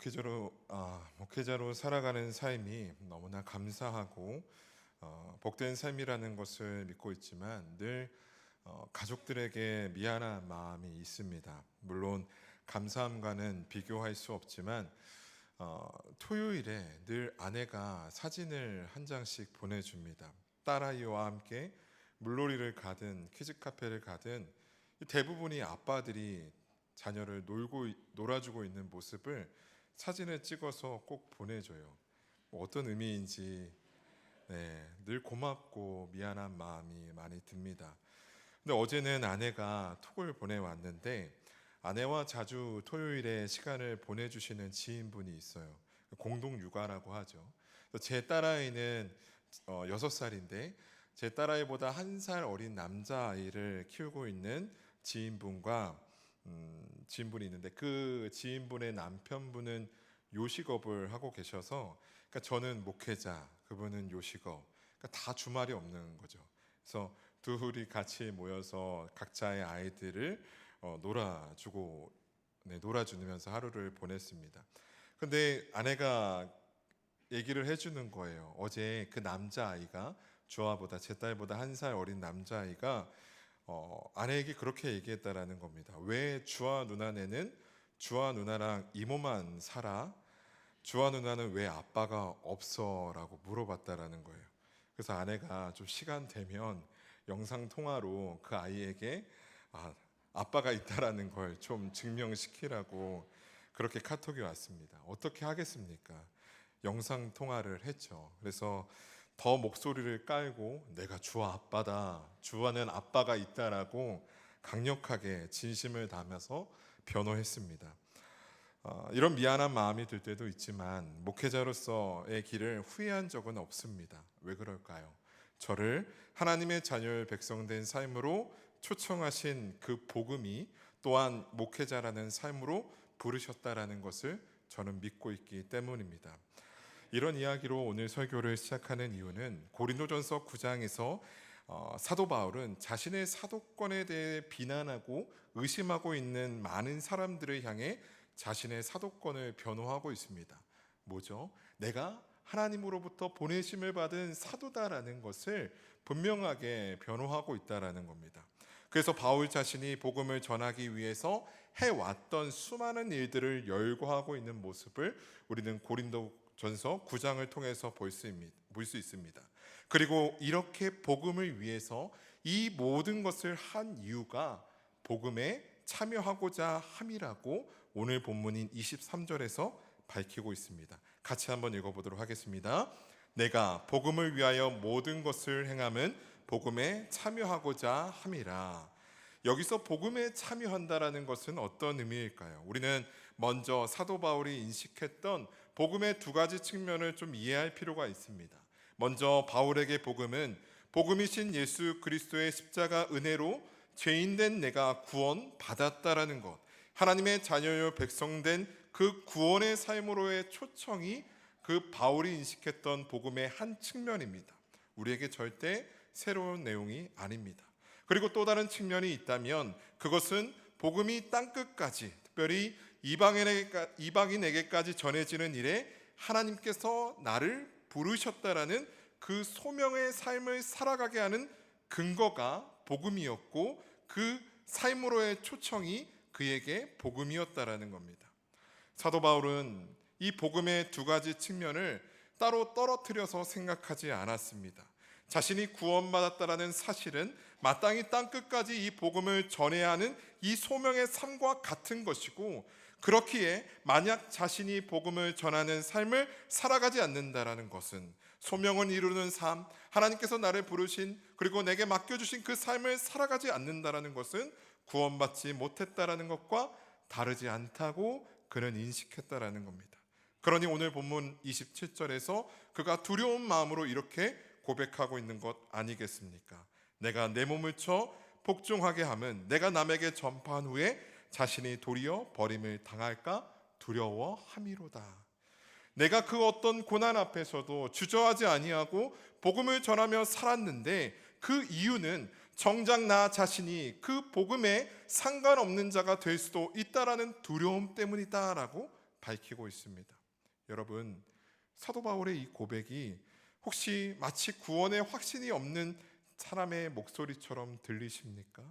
목회자로 아, 목회자로 살아가는 삶이 너무나 감사하고 어, 복된 삶이라는 것을 믿고 있지만 늘 어, 가족들에게 미안한 마음이 있습니다. 물론 감사함과는 비교할 수 없지만 어, 토요일에 늘 아내가 사진을 한 장씩 보내줍니다. 딸아이와 함께 물놀이를 가든 키즈 카페를 가든 대부분이 아빠들이 자녀를 놀고 놀아주고 있는 모습을 사진을 찍어서 꼭 보내줘요. 뭐 어떤 의미인지 네, 늘 고맙고 미안한 마음이 많이 듭니다. 근데 어제는 아내가 톡을 보내왔는데 아내와 자주 토요일에 시간을 보내주시는 지인분이 있어요. 공동 육아라고 하죠. 제 딸아이는 어, 6살인데 제 딸아이보다 한 살 어린 남자아이를 키우고 있는 지인분과 음, 지인분이 있는데 그 지인분의 남편분은 요식업을 하고 계셔서 그러니까 저는 목회자, 그분은 요식업, 그러니까 다 주말이 없는 거죠. 그래서 둘이 같이 모여서 각자의 아이들을 어, 놀아주고 네, 놀아주면서 하루를 보냈습니다. 근데 아내가 얘기를 해주는 거예요. 어제 그 남자 아이가 주아보다 제 딸보다 한 살 어린 남자 아이가 어, 아내에게 그렇게 얘기했다라는 겁니다. 왜 주아 누나네는 주아 누나랑 이모만 살아? 주아 누나는 왜 아빠가 없어?라고 물어봤다라는 거예요. 그래서 아내가 좀 시간 되면 영상 통화로 그 아이에게 아, 아빠가 있다라는 걸 좀 증명시키라고 그렇게 카톡이 왔습니다. 어떻게 하겠습니까? 영상 통화를 했죠. 그래서 더 목소리를 깔고 내가 주아 아빠다. 주아는 아빠가 있다라고 강력하게 진심을 담아서 변호했습니다. 어, 이런 미안한 마음이 들 때도 있지만 목회자로서의 길을 후회한 적은 없습니다. 왜 그럴까요? 저를 하나님의 자녀 백성된 삶으로 초청하신 그 복음이 또한 목회자라는 삶으로 부르셨다라는 것을 저는 믿고 있기 때문입니다. 이런 이야기로 오늘 설교를 시작하는 이유는 고린도전서 9장에서 어, 사도 바울은 자신의 사도권에 대해 비난하고 의심하고 있는 많은 사람들을 향해 자신의 사도권을 변호하고 있습니다. 뭐죠? 내가 하나님으로부터 보내심을 받은 사도다라는 것을 분명하게 변호하고 있다라는 겁니다. 그래서 바울 자신이 복음을 전하기 위해서 해왔던 수많은 일들을 열거하고 있는 모습을 우리는 고린도 전서 9장을 통해서 볼 수 있습니다. 그리고 이렇게 복음을 위해서 이 모든 것을 한 이유가 복음에 참여하고자 함이라고 오늘 본문인 23절에서 밝히고 있습니다. 같이 한번 읽어보도록 하겠습니다. 내가 복음을 위하여 모든 것을 행함은 복음에 참여하고자 함이라. 여기서 복음에 참여한다라는 것은 어떤 의미일까요? 우리는 먼저 사도 바울이 인식했던 복음의 두 가지 측면을 좀 이해할 필요가 있습니다. 먼저 바울에게 복음은 복음이신 예수 그리스도의 십자가 은혜로 죄인된 내가 구원 받았다라는 것. 하나님의 자녀요 백성된 그 구원의 삶으로의 초청이 그 바울이 인식했던 복음의 한 측면입니다. 우리에게 절대 새로운 내용이 아닙니다. 그리고 또 다른 측면이 있다면 그것은 복음이 땅 끝까지 특별히 이방인에게, 이방인에게까지 전해지는 일에 하나님께서 나를 부르셨다라는 그 소명의 삶을 살아가게 하는 근거가 복음이었고 그 삶으로의 초청이 그에게 복음이었다라는 겁니다. 사도 바울은 이 복음의 두 가지 측면을 따로 떨어뜨려서 생각하지 않았습니다. 자신이 구원받았다라는 사실은 마땅히 땅 끝까지 이 복음을 전해야 하는 이 소명의 삶과 같은 것이고 그렇기에 만약 자신이 복음을 전하는 삶을 살아가지 않는다라는 것은 소명을 이루는 삶, 하나님께서 나를 부르신 그리고 내게 맡겨 주신 그 삶을 살아가지 않는다라는 것은 구원받지 못했다라는 것과 다르지 않다고 그는 인식했다라는 겁니다. 그러니 오늘 본문 27절에서 그가 두려운 마음으로 이렇게 고백하고 있는 것 아니겠습니까? 내가 내 몸을 쳐 복종하게 하면 내가 남에게 전파한 후에 자신이 도리어 버림을 당할까 두려워함이로다. 내가 그 어떤 고난 앞에서도 주저하지 아니하고 복음을 전하며 살았는데 그 이유는 정작 나 자신이 그 복음에 상관없는 자가 될 수도 있다라는 두려움 때문이다라고 밝히고 있습니다. 여러분, 사도 바울의 이 고백이 혹시 마치 구원의 확신이 없는 사람의 목소리처럼 들리십니까?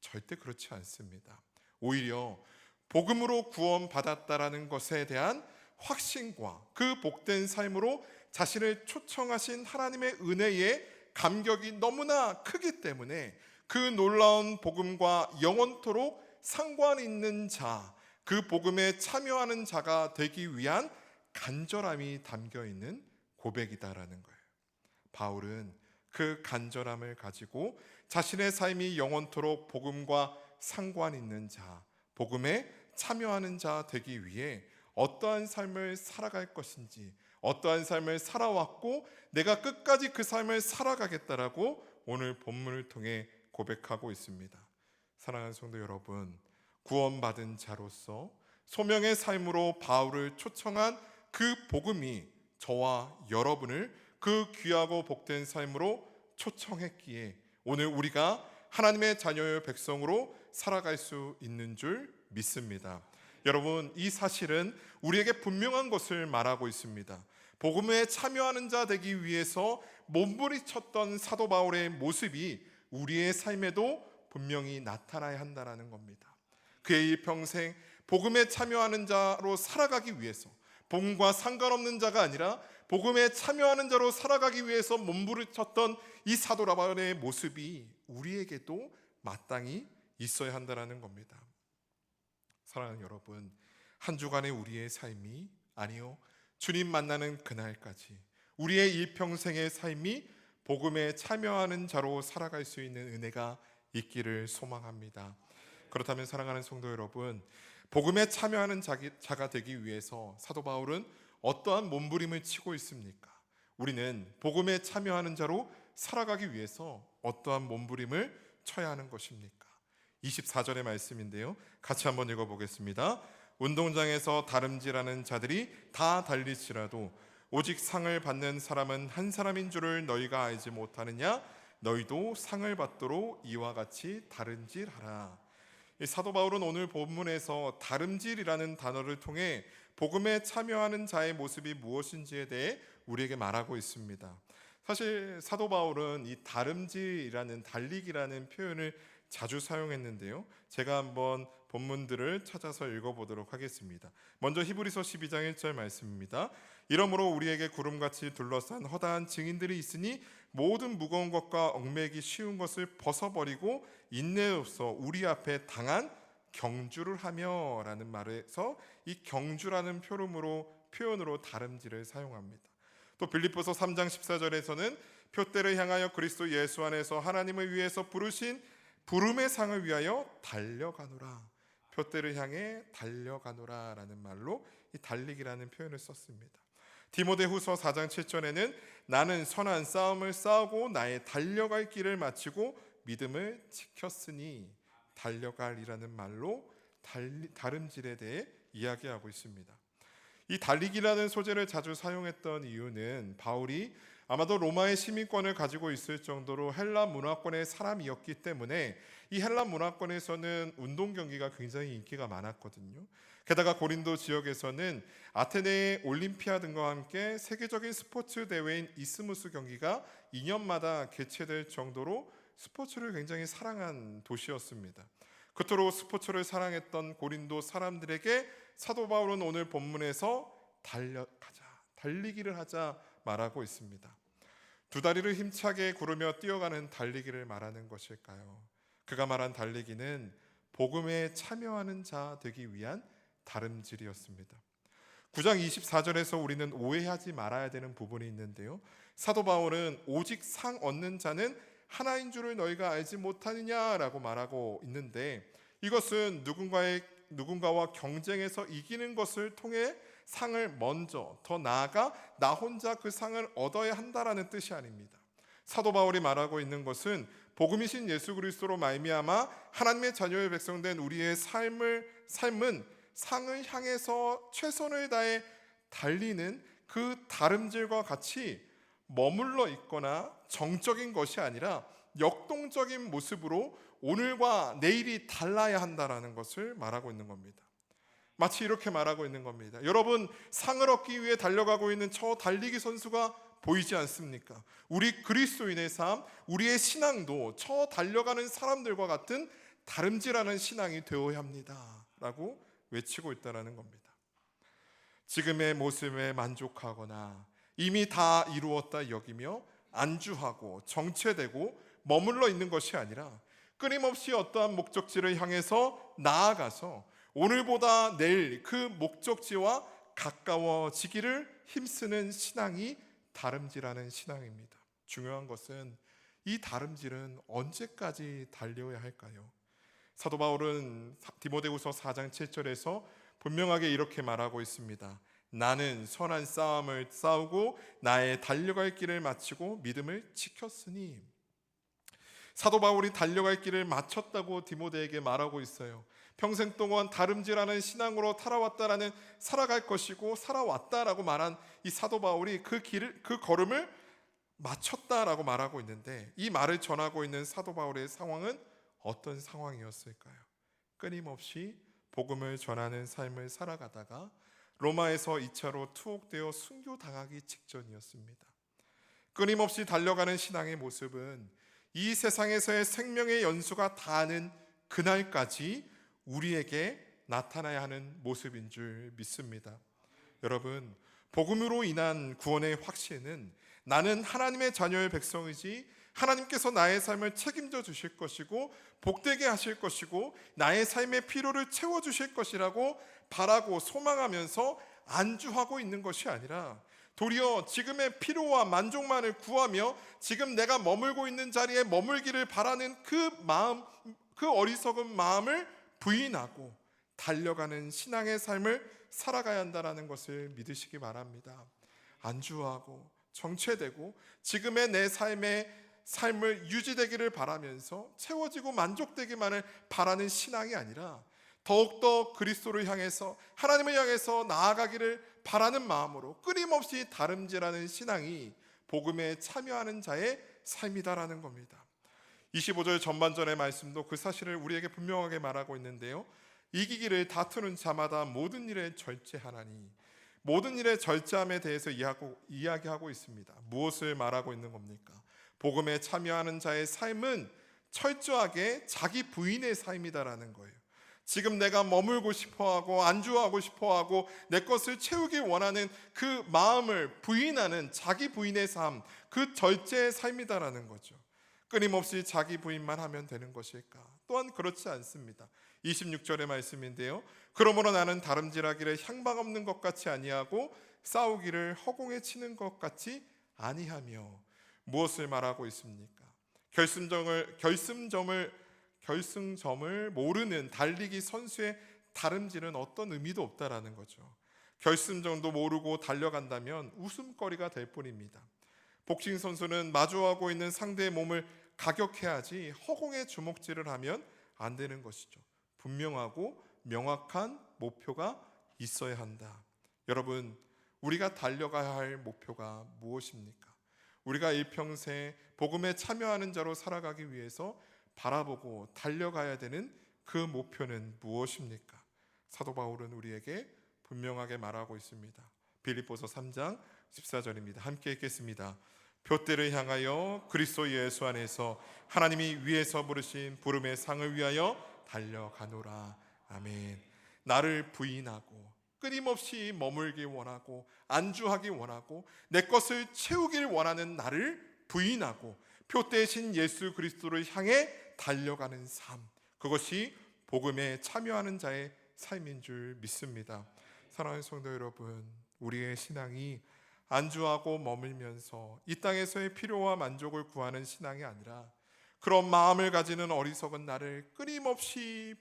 절대 그렇지 않습니다. 오히려 복음으로 구원받았다라는 것에 대한 확신과 그 복된 삶으로 자신을 초청하신 하나님의 은혜에 감격이 너무나 크기 때문에 그 놀라운 복음과 영원토록 상관 있는 자, 그 복음에 참여하는 자가 되기 위한 간절함이 담겨 있는 고백이다라는 거예요. 바울은 그 간절함을 가지고 자신의 삶이 영원토록 복음과 상관 있는 자, 복음에 참여하는 자 되기 위해 어떠한 삶을 살아갈 것인지, 어떠한 삶을 살아왔고 내가 끝까지 그 삶을 살아가겠다라고 오늘 본문을 통해 고백하고 있습니다. 사랑하는 성도 여러분, 구원받은 자로서 소명의 삶으로 바울을 초청한 그 복음이 저와 여러분을 그 귀하고 복된 삶으로 초청했기에 오늘 우리가 하나님의 자녀의 백성으로 살아갈 수 있는 줄 믿습니다. 여러분, 이 사실은 우리에게 분명한 것을 말하고 있습니다. 복음에 참여하는 자 되기 위해서 몸부리쳤던 사도 바울의 모습이 우리의 삶에도 분명히 나타나야 한다는 겁니다. 그의 평생 복음에 참여하는 자로 살아가기 위해서 복음과 상관없는 자가 아니라 복음에 참여하는 자로 살아가기 위해서 몸부리쳤던 이 사도 바울의 모습이 우리에게도 마땅히 있어야 한다는 겁니다. 사랑하는 여러분, 한 주간의 우리의 삶이 아니요 주님 만나는 그날까지 우리의 일평생의 삶이 복음에 참여하는 자로 살아갈 수 있는 은혜가 있기를 소망합니다. 그렇다면 사랑하는 성도 여러분, 복음에 참여하는 자가 되기 위해서 사도 바울은 어떠한 몸부림을 치고 있습니까? 우리는 복음에 참여하는 자로 살아가기 위해서 어떠한 몸부림을 쳐야 하는 것입니까? 24절의 말씀인데요. 같이 한번 읽어보겠습니다. 운동장에서 다름질하는 자들이 다 달리치라도 오직 상을 받는 사람은 한 사람인 줄을 너희가 알지 못하느냐? 너희도 상을 받도록 이와 같이 다름질하라. 사도 바울은 오늘 본문에서 다름질이라는 단어를 통해 복음에 참여하는 자의 모습이 무엇인지에 대해 우리에게 말하고 있습니다. 사실 사도 바울은 이 다름질이라는 달리기라는 표현을 자주 사용했는데요. 제가 한번 본문들을 찾아서 읽어보도록 하겠습니다. 먼저 히브리서 12장 1절 말씀입니다. 이러므로 우리에게 구름같이 둘러싼 허다한 증인들이 있으니 모든 무거운 것과 얽매기 쉬운 것을 벗어버리고 인내로서 우리 앞에 당한 경주를 하며라는 말에서 이 경주라는 표름으로 표현으로 다름질을 사용합니다. 또 빌립보서 3장 14절에서는 표대를 향하여 그리스도 예수 안에서 하나님을 위해서 부르신 부름의 상을 위하여 달려가노라. 표대를 향해 달려가노라라는 말로 이 달리기라는 표현을 썼습니다. 디모데후서 4장 7절에는 나는 선한 싸움을 싸우고 나의 달려갈 길을 마치고 믿음을 지켰으니 달려갈이라는 말로 달리, 다름질에 대해 이야기하고 있습니다. 이 달리기라는 소재를 자주 사용했던 이유는 바울이 아마도 로마의 시민권을 가지고 있을 정도로 헬라 문화권의 사람이었기 때문에 이 헬라 문화권에서는 운동 경기가 굉장히 인기가 많았거든요. 게다가 고린도 지역에서는 아테네의 올림피아 등과 함께 세계적인 스포츠 대회인 이스무스 경기가 2년마다 개최될 정도로 스포츠를 굉장히 사랑한 도시였습니다. 그토록 스포츠를 사랑했던 고린도 사람들에게 사도 바울은 오늘 본문에서 달려가자, 달리기를 하자 말하고 있습니다. 두 다리를 힘차게 구르며 뛰어가는 달리기를 말하는 것일까요? 그가 말한 달리기는 복음에 참여하는 자 되기 위한 다름질이었습니다. 9장 24절에서 우리는 오해하지 말아야 되는 부분이 있는데요. 사도 바울은 오직 상 얻는 자는 하나인 줄을 너희가 알지 못하느냐라고 말하고 있는데 이것은 누군가의 누군가와 경쟁해서 이기는 것을 통해 상을 먼저 더 나아가 나 혼자 그 상을 얻어야 한다라는 뜻이 아닙니다. 사도 바울이 말하고 있는 것은 복음이신 예수 그리스도로 말미암아 하나님의 자녀의 백성된 우리의 삶을 삶은 상을 향해서 최선을 다해 달리는 그 다름질과 같이 머물러 있거나 정적인 것이 아니라 역동적인 모습으로 오늘과 내일이 달라야 한다라는 것을 말하고 있는 겁니다. 마치 이렇게 말하고 있는 겁니다. 여러분 상을 얻기 위해 달려가고 있는 저 달리기 선수가 보이지 않습니까? 우리 그리스도인의 삶, 우리의 신앙도 저 달려가는 사람들과 같은 다름질하는 신앙이 되어야 합니다 라고 외치고 있다라는 겁니다. 지금의 모습에 만족하거나 이미 다 이루었다 여기며 안주하고 정체되고 머물러 있는 것이 아니라 끊임없이 어떠한 목적지를 향해서 나아가서 오늘보다 내일 그 목적지와 가까워지기를 힘쓰는 신앙이 다름질하는 신앙입니다. 중요한 것은 이 다름질은 언제까지 달려야 할까요? 사도 바울은 디모데후서 4장 7절에서 분명하게 이렇게 말하고 있습니다. 나는 선한 싸움을 싸우고 나의 달려갈 길을 마치고 믿음을 지켰으니 사도 바울이 달려갈 길을 마쳤다고 디모데에게 말하고 있어요. 평생 동안 다름질하는 신앙으로 살아왔다라는 살아갈 것이고 살아왔다라고 말한 이 사도 바울이 그 길을 그 걸음을 마쳤다라고 말하고 있는데 이 말을 전하고 있는 사도 바울의 상황은 어떤 상황이었을까요? 끊임없이 복음을 전하는 삶을 살아가다가 로마에서 2차로 투옥되어 순교당하기 직전이었습니다. 끊임없이 달려가는 신앙의 모습은 이 세상에서의 생명의 연수가 다하는 그날까지 우리에게 나타나야 하는 모습인 줄 믿습니다. 여러분, 복음으로 인한 구원의 확신은 나는 하나님의 자녀의 백성이지 하나님께서 나의 삶을 책임져 주실 것이고 복되게 하실 것이고 나의 삶의 필요를 채워 주실 것이라고 바라고 소망하면서 안주하고 있는 것이 아니라 도리어 지금의 필요와 만족만을 구하며 지금 내가 머물고 있는 자리에 머물기를 바라는 그 마음 그 어리석은 마음을 부인하고 달려가는 신앙의 삶을 살아가야 한다라는 것을 믿으시기 바랍니다. 안주하고 정체되고 지금의 내 삶의 삶을 유지되기를 바라면서 채워지고 만족되기만을 바라는 신앙이 아니라 더욱더 그리스도를 향해서 하나님을 향해서 나아가기를 바라는 마음으로 끊임없이 다름질하는 신앙이 복음에 참여하는 자의 삶이다라는 겁니다. 25절 전반전의 말씀도 그 사실을 우리에게 분명하게 말하고 있는데요. 이기기를 다투는 자마다 모든 일에 절제하나니 모든 일의 절제함에 대해서 이야기하고 있습니다. 무엇을 말하고 있는 겁니까? 복음에 참여하는 자의 삶은 철저하게 자기 부인의 삶이다라는 거예요. 지금 내가 머물고 싶어 하고 안주하고 싶어 하고 내 것을 채우기 원하는 그 마음을 부인하는 자기 부인의 삶, 그 절제의 삶이다라는 거죠. 끊임없이 자기 부인만 하면 되는 것일까? 또한 그렇지 않습니다. 26절의 말씀인데요. 그러므로 나는 다름질하기를 향방 없는 것 같이 아니하고 싸우기를 허공에 치는 것 같이 아니하며 무엇을 말하고 있습니까? 결승점을 결승점을 결승점을 모르는 달리기 선수의 다름질은 어떤 의미도 없다라는 거죠. 결승점도 모르고 달려간다면 웃음거리가 될 뿐입니다. 복싱 선수는 마주하고 있는 상대의 몸을 가격해야지 허공에 주먹질을 하면 안 되는 것이죠. 분명하고 명확한 목표가 있어야 한다. 여러분, 우리가 달려가야 할 목표가 무엇입니까? 우리가 일평생 복음에 참여하는 자로 살아가기 위해서 바라보고 달려가야 되는 그 목표는 무엇입니까? 사도 바울은 우리에게 분명하게 말하고 있습니다. 빌립보서 3장 14절입니다. 함께 읽겠습니다. 표대를 향하여 그리스도 예수 안에서 하나님이 위에서 부르신 부름의 상을 위하여 달려가노라. 아멘. 나를 부인하고 끊임없이 머물기 원하고 안주하기 원하고 내 것을 채우길 원하는 나를 부인하고 표 대신 예수 그리스도를 향해 달려가는 삶 그것이 복음에 참여하는 자의 삶인 줄 믿습니다. 사랑하는 성도 여러분, 우리의 신앙이 안주하고 머물면서 이 땅에서의 필요와 만족을 구하는 신앙이 아니라 그런 마음을 가지는 어리석은 나를 끊임없이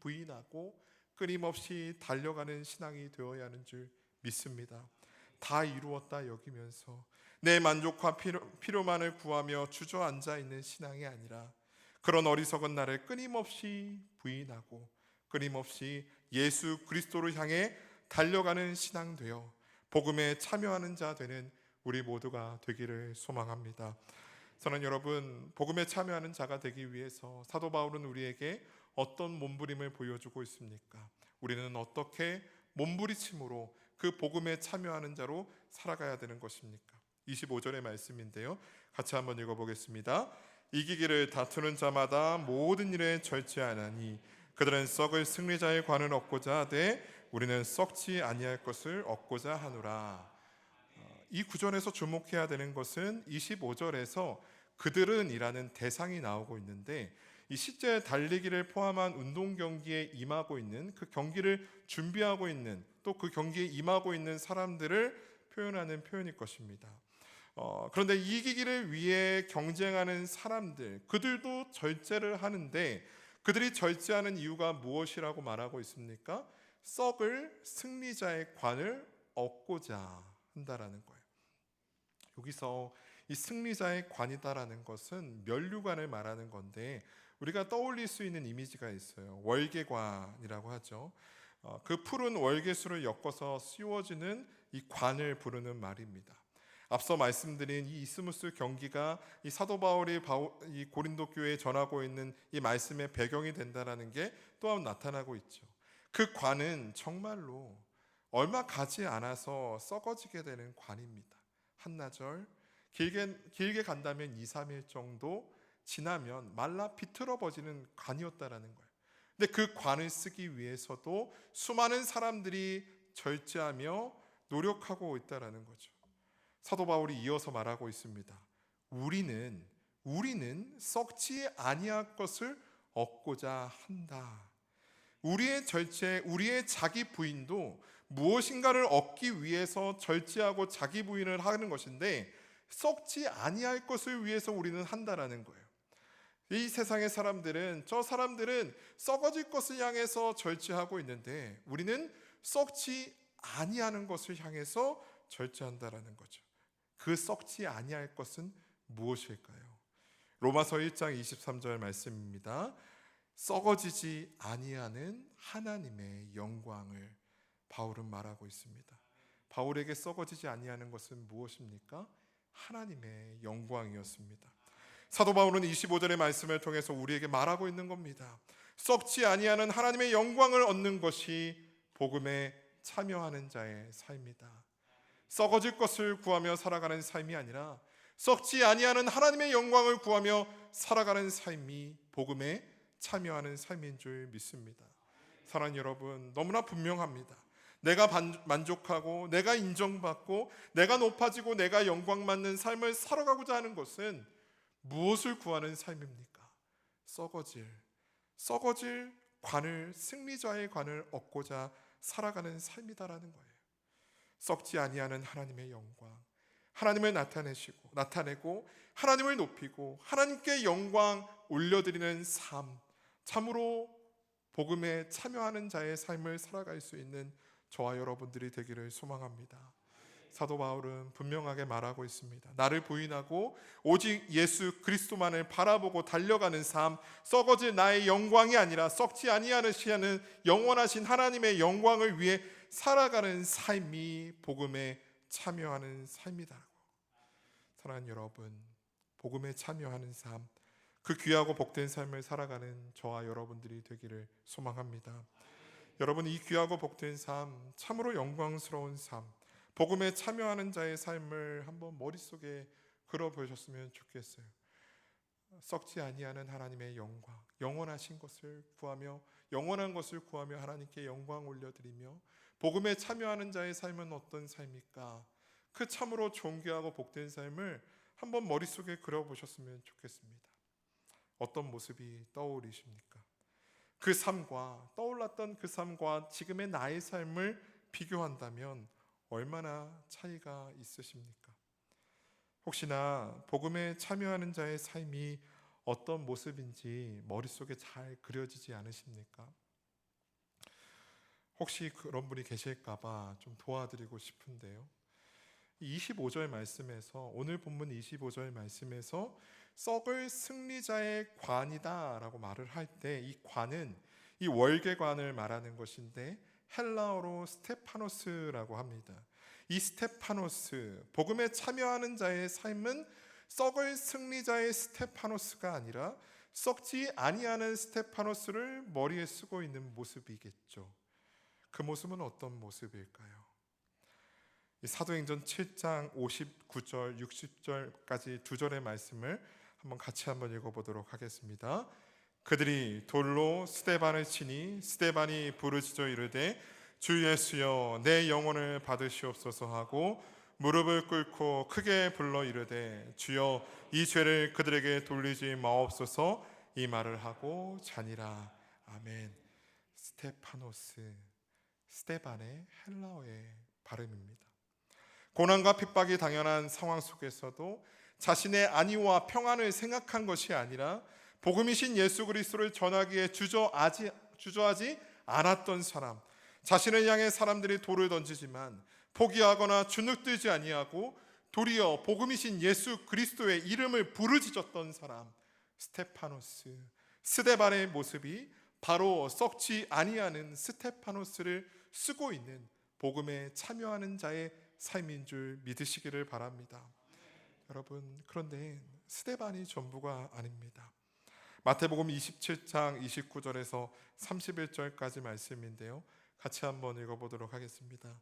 부인하고 끊임없이 달려가는 신앙이 되어야 하는 줄 믿습니다. 다 이루었다 여기면서 내 만족과 필요, 필요만을 구하며 주저앉아 있는 신앙이 아니라 그런 어리석은 나를 끊임없이 부인하고 끊임없이 예수 그리스도를 향해 달려가는 신앙 되어 복음에 참여하는 자 되는 우리 모두가 되기를 소망합니다. 저는 여러분 복음에 참여하는 자가 되기 위해서 사도 바울은 우리에게 어떤 몸부림을 보여주고 있습니까? 우리는 어떻게 몸부리침으로 그 복음에 참여하는 자로 살아가야 되는 것입니까? 25절의 말씀인데요. 같이 한번 읽어보겠습니다. 이기기를 다투는 자마다 모든 일에 절제하나니 그들은 썩을 승리자의 관을 얻고자 하되 우리는 썩지 아니할 것을 얻고자 하노라. 어, 이 구절에서 주목해야 되는 것은 25절에서 그들은이라는 대상이 나오고 있는데 이 실제 달리기를 포함한 운동 경기에 임하고 있는 그 경기를 준비하고 있는 또 그 경기에 임하고 있는 사람들을 표현하는 표현일 것입니다. 어, 그런데 이기기를 위해 경쟁하는 사람들, 그들도 절제를 하는데 그들이 절제하는 이유가 무엇이라고 말하고 있습니까? 썩을 승리자의 관을 얻고자 한다라는 거예요. 여기서 이 승리자의 관이다라는 것은 면류관을 말하는 건데 우리가 떠올릴 수 있는 이미지가 있어요. 월계관이라고 하죠. 어, 그 푸른 월계수를 엮어서 씌워지는 이 관을 부르는 말입니다. 앞서 말씀드린 이 이스무스 경기가 이 사도 바울이 고린도 교회에 전하고 있는 이 말씀의 배경이 된다라는 게 또한 나타나고 있죠. 그 관은 정말로 얼마 가지 않아서 썩어지게 되는 관입니다. 한나절 길게 길게 간다면 2, 3일 정도 지나면 말라 비틀어버지는 관이었다라는 거예요. 근데 그 관을 쓰기 위해서도 수많은 사람들이 절제하며 노력하고 있다라는 거죠. 사도 바울이 이어서 말하고 있습니다. 우리는 우리는 썩지 아니할 것을 얻고자 한다. 우리의 절제, 우리의 자기 부인도 무엇인가를 얻기 위해서 절제하고 자기 부인을 하는 것인데 썩지 아니할 것을 위해서 우리는 한다라는 거예요. 이 세상의 사람들은 저 사람들은 썩어질 것을 향해서 절제하고 있는데 우리는 썩지 아니하는 것을 향해서 절제한다라는 거죠. 그 썩지 아니할 것은 무엇일까요? 로마서 1장 23절 말씀입니다. 썩어지지 아니하는 하나님의 영광을 바울은 말하고 있습니다. 바울에게 썩어지지 아니하는 것은 무엇입니까? 하나님의 영광이었습니다. 사도 바울은 25절의 말씀을 통해서 우리에게 말하고 있는 겁니다. 썩지 아니하는 하나님의 영광을 얻는 것이 복음에 참여하는 자의 삶이다. 썩어질 것을 구하며 살아가는 삶이 아니라 썩지 아니하는 하나님의 영광을 구하며 살아가는 삶이 복음에 참여하는 삶인 줄 믿습니다. 사랑하는 여러분, 너무나 분명합니다. 내가 만족하고 내가 인정받고 내가 높아지고 내가 영광받는 삶을 살아가고자 하는 것은 무엇을 구하는 삶입니까? 썩어질 썩어질 관을 승리자의 관을 얻고자 살아가는 삶이다라는 거예요. 썩지 아니하는 하나님의 영광, 하나님을 나타내시고 나타내고 하나님을 높이고 하나님께 영광 올려드리는 삶, 참으로 복음에 참여하는 자의 삶을 살아갈 수 있는 저와 여러분들이 되기를 소망합니다. 사도 바울은 분명하게 말하고 있습니다. 나를 부인하고 오직 예수 그리스도만을 바라보고 달려가는 삶, 썩어질 나의 영광이 아니라 썩지 아니하는 시야는 영원하신 하나님의 영광을 위해 살아가는 삶이 복음에 참여하는 삶이다. 사랑하는 여러분, 복음에 참여하는 삶, 그 귀하고 복된 삶을 살아가는 저와 여러분들이 되기를 소망합니다. 여러분 이 귀하고 복된 삶, 참으로 영광스러운 삶, 복음에 참여하는 자의 삶을 한번 머릿속에 그려 보셨으면 좋겠어요. 썩지 아니하는 하나님의 영광, 영원하신 것을 구하며 영원한 것을 구하며 하나님께 영광 올려드리며 복음에 참여하는 자의 삶은 어떤 삶일까? 그 참으로 존귀하고 복된 삶을 한번 머릿속에 그려 보셨으면 좋겠습니다. 어떤 모습이 떠오르십니까? 그 삶과 떠올랐던 그 삶과 지금의 나의 삶을 비교한다면 얼마나 차이가 있으십니까? 혹시나 복음에 참여하는 자의 삶이 어떤 모습인지 머릿속에 잘 그려지지 않으십니까? 혹시 그런 분이 계실까봐 좀 도와드리고 싶은데요. 25절 말씀에서 오늘 본문 25절 말씀에서 썩을 승리자의 관이다라고 말을 할 때 이 관은 이 월계관을 말하는 것인데 헬라어로 스테파노스라고 합니다. 이 스테파노스 복음에 참여하는 자의 삶은 썩을 승리자의 스테파노스가 아니라 썩지 아니하는 스테파노스를 머리에 쓰고 있는 모습이겠죠. 그 모습은 어떤 모습일까요? 이 사도행전 7장 59절, 60절까지 두 절의 말씀을 한번 같이 한번 읽어보도록 하겠습니다. 그들이 돌로 스테반을 치니 스테반이 부르짖어 이르되 주 예수여 내 영혼을 받으시옵소서 하고 무릎을 꿇고 크게 불러 이르되 주여 이 죄를 그들에게 돌리지 마옵소서 이 말을 하고 자니라 아멘 스테파노스 스테반의 헬라어의 발음입니다. 고난과 핍박이 당연한 상황 속에서도 자신의 안위와 평안을 생각한 것이 아니라 복음이신 예수 그리스도를 전하기에 주저하지, 주저하지 않았던 사람, 자신을 향해 사람들이 돌을 던지지만 포기하거나 주눅들지 아니하고 도리어 복음이신 예수 그리스도의 이름을 부르짖었던 사람, 스테파노스, 스데반의 모습이 바로 썩지 아니하는 스테파노스를 쓰고 있는 복음에 참여하는 자의 삶인 줄 믿으시기를 바랍니다. 여러분, 그런데 스데반이 전부가 아닙니다. 마태복음 27장 29절에서 31절까지 말씀인데요. 같이 한번 읽어보도록 하겠습니다.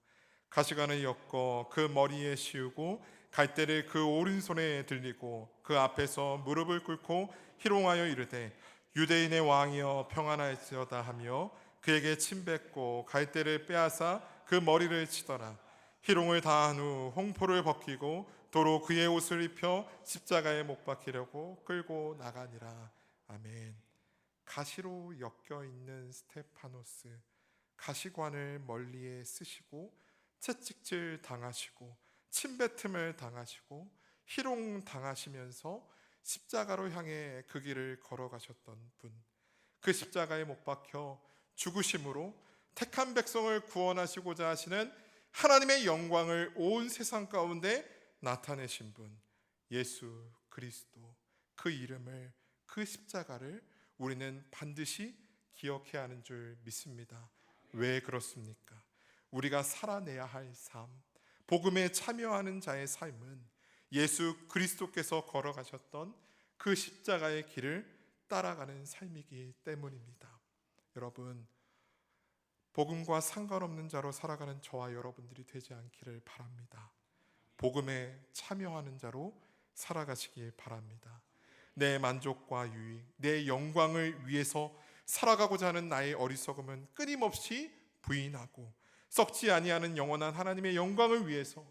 가시관을 엮어 그 머리에 씌우고 갈대를 그 오른손에 들리고 그 앞에서 무릎을 꿇고 희롱하여 이르되 유대인의 왕이여 평안할지어다 하며 그에게 침뱉고 갈대를 빼앗아 그 머리를 치더라. 희롱을 다한 후 홍포를 벗기고 도로 그의 옷을 입혀 십자가에 못 박히려고 끌고 나가니라. 아멘. 가시로 엮여 있는 스테파노스 가시관을 멀리에 쓰시고 채찍질 당하시고 침뱉음을 당하시고 희롱 당하시면서 십자가로 향해 그 길을 걸어가셨던 분. 그 십자가에 못 박혀 죽으심으로 택한 백성을 구원하시고자 하시는 하나님의 영광을 온 세상 가운데 나타내신 분. 예수 그리스도 그 이름을 그 십자가를 우리는 반드시 기억해야 하는 줄 믿습니다. 왜 그렇습니까? 우리가 살아내야 할 삶, 복음에 참여하는 자의 삶은 예수 그리스도께서 걸어가셨던 그 십자가의 길을 따라가는 삶이기 때문입니다. 여러분, 복음과 상관없는 자로 살아가는 저와 여러분들이 되지 않기를 바랍니다. 복음에 참여하는 자로 살아가시길 바랍니다. 내 만족과 유익, 내 영광을 위해서 살아가고자 하는 나의 어리석음은 끊임없이 부인하고 썩지 아니하는 영원한 하나님의 영광을 위해서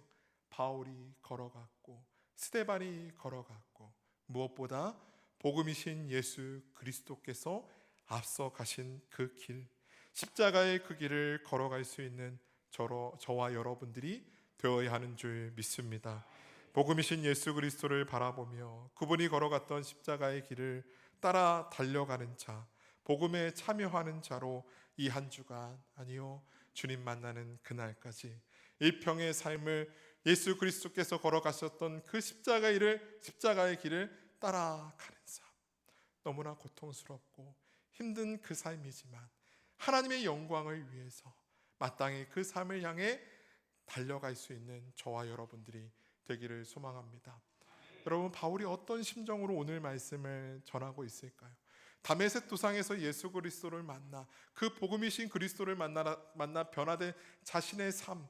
바울이 걸어갔고 스테반이 걸어갔고 무엇보다 복음이신 예수 그리스도께서 앞서 가신 그 길, 십자가의 그 길을 걸어갈 수 있는 저와 여러분들이 되어야 하는 줄 믿습니다. 복음이신 예수 그리스도를 바라보며 그분이 걸어갔던 십자가의 길을 따라 달려가는 자, 복음에 참여하는 자로 이 한 주간 아니요 주님 만나는 그날까지 일평의 삶을 예수 그리스도께서 걸어가셨던 그 십자가의 길을 십자가의 길을 따라가는 삶 너무나 고통스럽고 힘든 그 삶이지만 하나님의 영광을 위해서 마땅히 그 삶을 향해 달려갈 수 있는 저와 여러분들이 되기를 소망합니다. 여러분 바울이 어떤 심정으로 오늘 말씀을 전하고 있을까요? 다메섹 도상에서 예수 그리스도를 만나 그 복음이신 그리스도를 만나 만나 변화된 자신의 삶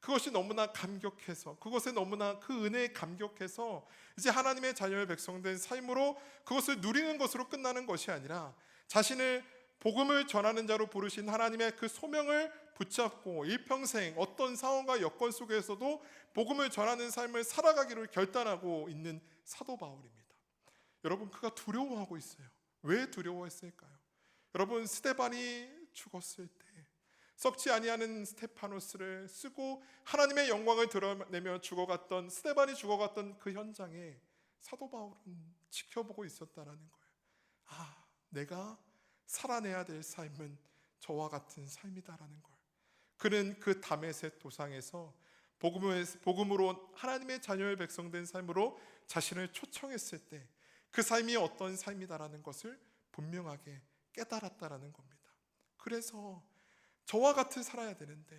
그것이 너무나 감격해서 그것에 너무나 그 은혜에 감격해서 이제 하나님의 자녀의 백성된 삶으로 그것을 누리는 것으로 끝나는 것이 아니라 자신을 복음을 전하는 자로 부르신 하나님의 그 소명을 붙잡고 일평생 어떤 상황과 여건 속에서도 복음을 전하는 삶을 살아가기를 결단하고 있는 사도 바울입니다. 여러분 그가 두려워하고 있어요. 왜 두려워했을까요? 여러분 스테반이 죽었을 때 썩지 아니하는 스테파노스를 쓰고 하나님의 영광을 드러내며 죽어갔던 스테반이 죽어갔던 그 현장에 사도 바울은 지켜보고 있었다라는 거예요. 아, 내가 살아내야 될 삶은 저와 같은 삶이다라는 걸. 그는 그 다메섹 도상에서 복음으로 하나님의 자녀의 백성된 삶으로 자신을 초청했을 때 그 삶이 어떤 삶이다라는 것을 분명하게 깨달았다라는 겁니다. 그래서 저와 같이 살아야 되는데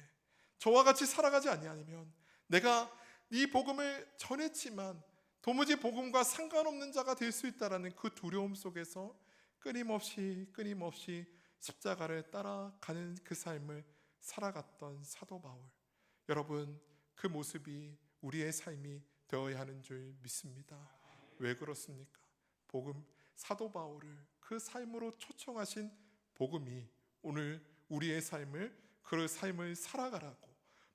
저와 같이 살아가지 아니하면 내가 이 복음을 전했지만 도무지 복음과 상관없는 자가 될 수 있다라는 그 두려움 속에서 끊임없이 끊임없이 십자가를 따라가는 그 삶을 살아갔던 사도 바울. 여러분, 그 모습이 우리의 삶이 되어야 하는 줄 믿습니다. 왜 그렇습니까? 복음 사도 바울을 그 삶으로 초청하신 복음이 오늘 우리의 삶을 그 삶을 살아가라고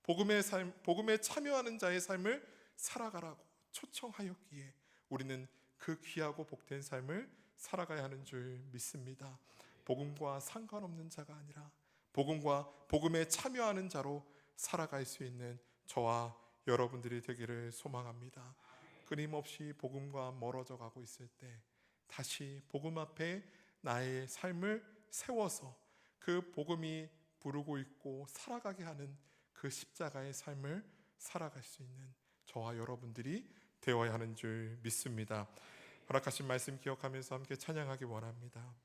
복음의 삶 복음에 참여하는 자의 삶을 살아가라고 초청하였기에 우리는 그 귀하고 복된 삶을 살아가야 하는 줄 믿습니다. 복음과 상관없는 자가 아니라 복음과 복음에 참여하는 자로 살아갈 수 있는 저와 여러분들이 되기를 소망합니다. 끊임없이 복음과 멀어져 가고 있을 때 다시 복음 앞에 나의 삶을 세워서 그 복음이 부르고 있고 살아가게 하는 그 십자가의 삶을 살아갈 수 있는 저와 여러분들이 되어야 하는 줄 믿습니다. 허락하신 말씀 기억하면서 함께 찬양하기 원합니다.